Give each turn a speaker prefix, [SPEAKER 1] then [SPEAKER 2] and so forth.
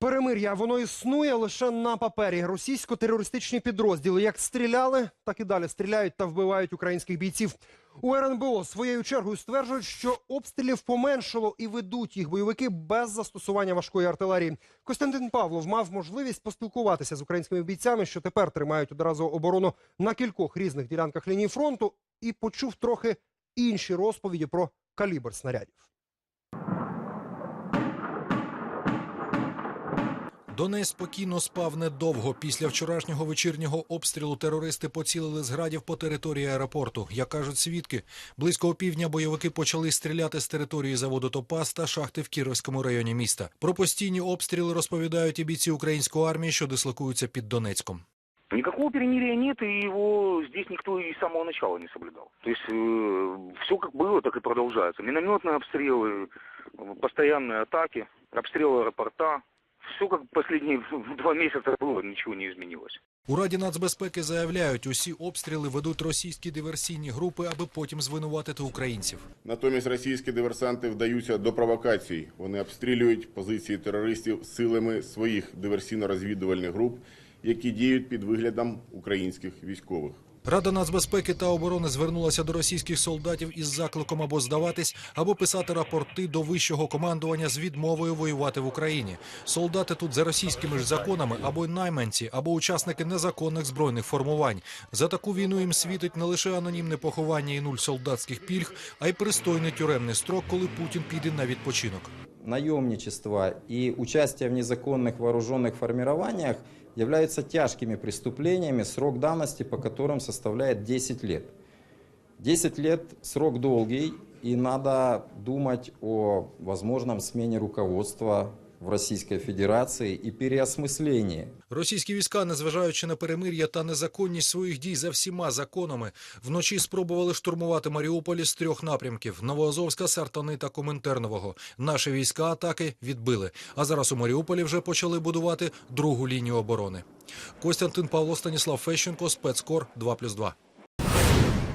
[SPEAKER 1] Перемир'я воно існує лише на папері. Російсько-терористичні підрозділи як стріляли, так і далі стріляють та вбивають українських бійців. У РНБО своєю чергою стверджують, що обстрілів поменшало і ведуть їх бойовики без застосування важкої артилерії. Костянтин Павлов мав можливість поспілкуватися з українськими бійцями, що тепер тримають одразу оборону на кількох різних ділянках лінії фронту, і почув трохи інші розповіді про калібр снарядів.
[SPEAKER 2] Донець спокійно спав недовго. Після вчорашнього вечірнього обстрілу терористи поцілили з градів по території аеропорту. Як кажуть свідки, близько опівдня бойовики почали стріляти з території заводу Топас та шахти в Кіровському районі міста. Про постійні обстріли розповідають і бійці української армії, що дислокуються під Донецьком.
[SPEAKER 3] Никакого перемирия нет, и его здесь никто и с самого начала не соблюдал. То есть все как было, так и продолжается. Минометные обстрелы, э, постоянные атаки, обстрелы аэропорта. все как последние два месяца было, ничего не изменилось.
[SPEAKER 2] У Раді нацбезпеки заявляють, усі обстріли ведуть російські диверсійні групи, аби потім звинуватити українців.
[SPEAKER 4] Натомість російські диверсанти вдаються до провокацій. Вони обстрілюють позиції терористів силами своїх диверсійно-розвідувальних груп, які діють під виглядом українських військових.
[SPEAKER 2] Рада нацбезпеки та оборони звернулася до російських солдатів із закликом або здаватись, або писати рапорти до вищого командування з відмовою воювати в Україні. Солдати тут за російськими ж законами або найманці, або учасники незаконних збройних формувань. За таку війну їм світить не лише анонімне поховання і нуль солдатських пільг, а й пристойний тюремний строк, коли Путін піде на відпочинок
[SPEAKER 5] наемничество и участие в незаконных вооруженных формированиях являются тяжкими преступлениями, срок давности по которым составляет 10 лет. 10 лет – срок долгий, и надо думать о возможном смене руководства в Российской Федерации и переосмыслении
[SPEAKER 2] Російські війська, незважаючи на перемир'я та незаконність своїх дій за всіма законами, вночі спробували штурмувати Маріуполі з трьох напрямків: Новоазовська, Сартани та Коминтернового. Наші війська атаки відбили. А зараз у Маріуполі вже почали будувати другу лінію оборони. Костянтин Павло Станіслав Фещенко, спецкор 2+,2.